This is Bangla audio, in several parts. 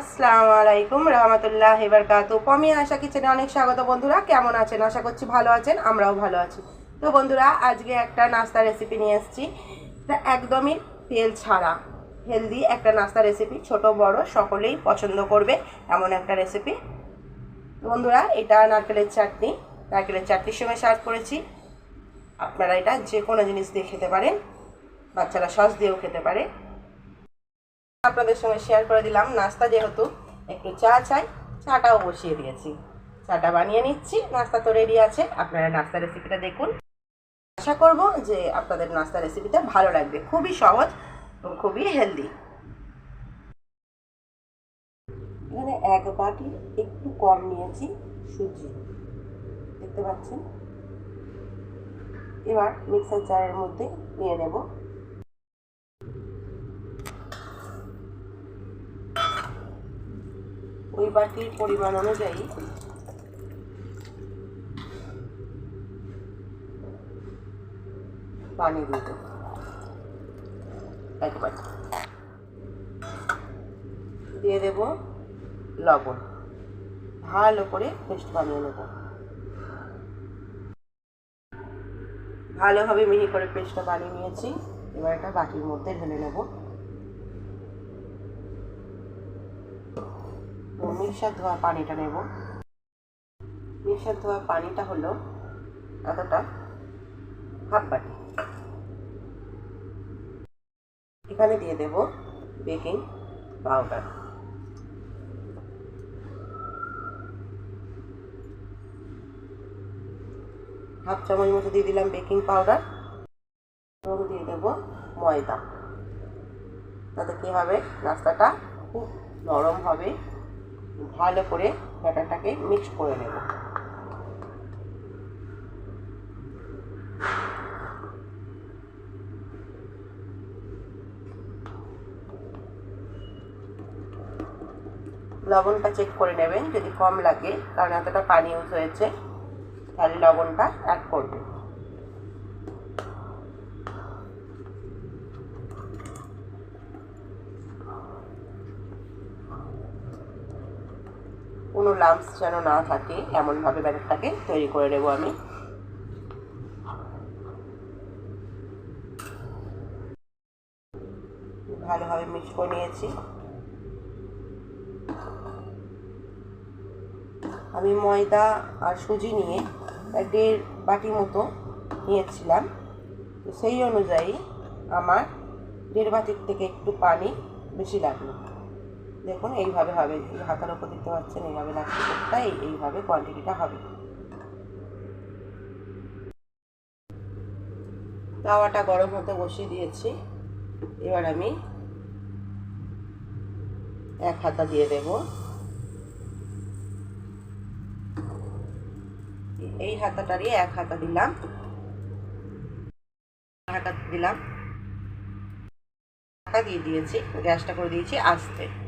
আসসালামু আলাইকুম, রহমতুল্লাহ এবারকাত পমি আশা কিচেনে অনেক স্বাগত বন্ধুরা, কেমন আছেন? আশা করছি ভালো আছেন, আমরাও ভালো আছি। তো বন্ধুরা, আজকে একটা নাস্তা রেসিপি নিয়ে এসেছি। একদমই তেল ছাড়া হেলদি একটা নাস্তা রেসিপি ছোট, বড়, সকলেই পছন্দ করবে এমন একটা রেসিপি বন্ধুরা, এটা নারকেলের চাটনি। নারকেলের চাটনির সঙ্গে সার্ভ করেছি। আপনারা এটা যে কোনো জিনিস দিয়ে খেতে পারেন, বাচ্চারা সস দিয়েও খেতে পারে। আপনাদের সঙ্গে শেয়ার করে দিলাম। নাস্তা যেহেতু একটু চা চাই, চাটাও বসিয়ে দিয়েছি। চাটা বানিয়ে নিচ্ছি, নাস্তা তো রেডি আছে। আপনারা নাস্তা রেসিপিটা দেখুন। আশা করব যে আপনাদের নাস্তা রেসিপিটা ভালো লাগবে। খুবই সহজ এবং খুবই হেলদি এখানে এক বাটি একটু কম নিয়েছি সুজি। দেখতে পাচ্ছেন? এবার মিক্সার জারের মধ্যে নিয়ে নেব। ওই বাটির পরিমাণ অনুযায়ী। পানি দিয়ে দেবো। এক বাটি দিয়ে দেব লবণ। ভালো করে পেস্ট বানিয়ে নেব। ভালোভাবে মিহি করে পেস্টটা বানিয়ে নিয়েছি। এবার এটা বাটির মধ্যে ঢেলে নেব। মিক্সার ধোয়া পানিটা নেব। মিক্সার ধোয়া পানিটা হলো এতটা হাফ বাটি। এখানে দিয়ে দেব বেকিং পাউডার। হাফ চামচ মতো দিয়ে দিলাম বেকিং পাউডার। এবং দিয়ে দেব ময়দা। তাতে কী হবে? নাস্তাটা খুব নরম হবে। ভালো করে ব্যাটারটাকে মিক্স করে নেব। লবণটা চেক করে নেবেন, যদি কম লাগে, কারণ এতটা পানি ইউজ হয়েছে, তাহলে লবণটা অ্যাড করবেন। কোনো লাম্পস যেন না থাকে, এমনভাবে ব্যাটারটাকে তৈরি করে নেব আমি। ভালোভাবে মিক্স করে নিয়েছি। আমি ময়দা আর সুজি নিয়ে দেড় বাটি মতো নিয়েছিলাম। সেই অনুযায়ী আমার দেড় বাটির থেকে একটু পানি বেশি লাগল। দেখুন, এইভাবে হবে হাতার ওপর দিতে পারছেন এইভাবে লাগছে তাই এইভাবে কোয়ান্টিটিটা হবে। তাওয়াটা গরম হতে বসিয়ে দিয়েছি। এবার আমি এক হাতা দিয়ে দেব। এই হাতাটারই এক হাতা দিলাম। হাতা দিলাম। ঢাকা দিয়ে দিয়েছি, গ্যাসটা করে দিয়েছি আস্তে।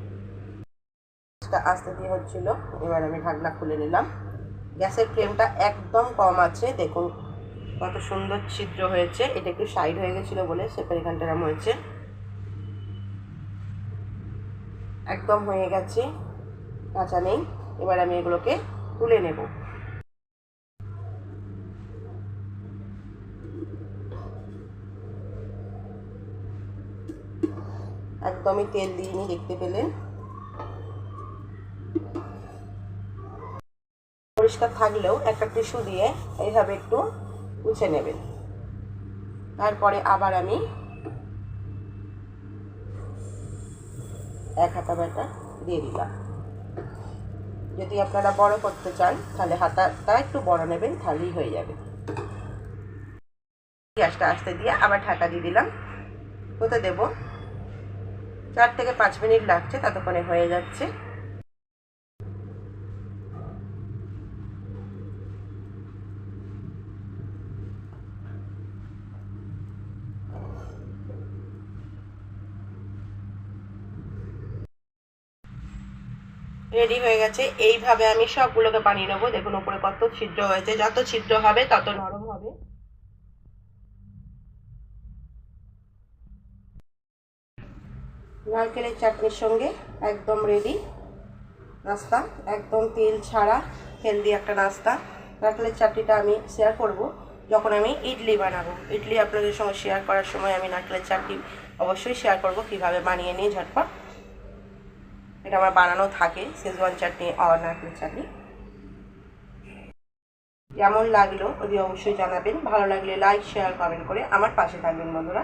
আস্তে দিয়ে হচ্ছিল। এবার আমি ঢাকনা খুলে নিলাম। গ্যাসের ফ্লেমটা একদম কম আছে। দেখুন কত সুন্দর ছিদ্র হয়েছে। এটা একটু সাইড হয়ে গেছিল বলে সেপের এখানটা এরম হয়েছে। একদম হয়ে গেছে। কাঁচা নেই। এবার আমি এগুলোকে তুলে নেব। একদমই তেল দিইনি, দেখতে পেলেন। পরিষ্কার থাকলেও একটা টিস্যু দিয়ে এইভাবে একটু মুছে নেবেন। তারপরে আবার আমি এক হাতা ব্যাটা দিয়ে দিলাম। যদি আপনারা বড় করতে চান, তাহলে হাতাটা একটু বড় নেবেন, তাহলেই হয়ে যাবে। গ্যাসটা আস্তে দিয়ে আবার ঢাকা দিয়ে দিলাম। কোথায় দেবো চার থেকে পাঁচ মিনিট লাগছে, ততক্ষণে হয়ে যাচ্ছে। রেডি হয়ে গেছে। এইভাবে আমি সবগুলোকে বানিয়ে নেব। দেখুন উপরে কত ছিদ্র হয়েছে। যত ছিদ্র হবে, তত নরম হবে। নারকেলের চাটনির সঙ্গে একদম রেডি নাস্তা। একদম তেল ছাড়া হেলদি একটা নাস্তা। নারকেলের চাটনিটা আমি শেয়ার করব। যখন আমি ইডলি বানাবো। ইডলি আপনাদের সঙ্গে শেয়ার করার সময় আমি নারকেলের চাটনি অবশ্যই শেয়ার করব। কীভাবে বানিয়ে নিয়ে ঝটপট এটা আমার বানানো থাকে শেজওয়ান চাটনি আর নারকেল চাটনি। কেমন লাগল যদি অবশ্যই জানাবেন, ভালো লাগলে লাইক শেয়ার কমেন্ট করে আমার পাশে থাকবেন বন্ধুরা।